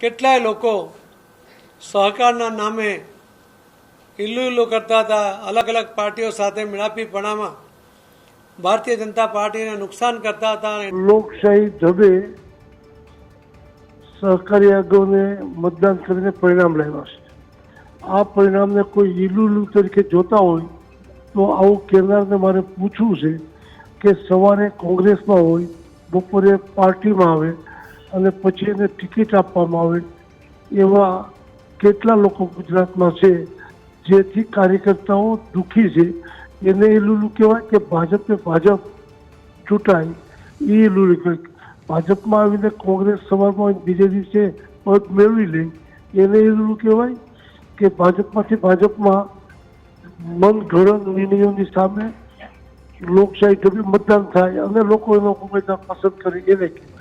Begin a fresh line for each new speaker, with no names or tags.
કેટલાય લોકો સહકારના નામે ઇલ્લુ ઇલ્લુ કરતા હતા, અલગ અલગ પાર્ટીઓ સાથે મિલાપીપણામાં ભારતીય જનતા પાર્ટીને નુકસાન કરતા હતા
લોકશાહી ઢબે સહકારી આગોને મતદાન કરીને પરિણામ લાવ્યા છે. આ પરિણામને કોઈ ઈલુલુ તરીકે જોતા હોય તો આવું કહેનારને મારે પૂછવું છે કે સવારે કોંગ્રેસમાં હોય, બપોરે પાર્ટીમાં આવે અને પછી એને ટિકિટ આપવામાં આવે. એવા કેટલા લોકો ગુજરાતમાં છે, જેથી કાર્યકર્તાઓ દુઃખી છે. એને ઈલુલુ કહેવાય કે ભાજપે ભાજપ ચૂંટાય. એ ઈલુલુ કહેવાય. ભાજપમાં આવીને કોંગ્રેસ સવારમાં બીજે દિવસે પદ મેળવી લે. એને ઈલુલુ કહેવાય કે ભાજપમાંથી ભાજપમાં મન ઘડન નિર્ણયોની સામે લોકશાહી ઢબે મતદાન થાય અને લોકો એનો ઉમેદવાર પસંદ કરી એને કહેવાય.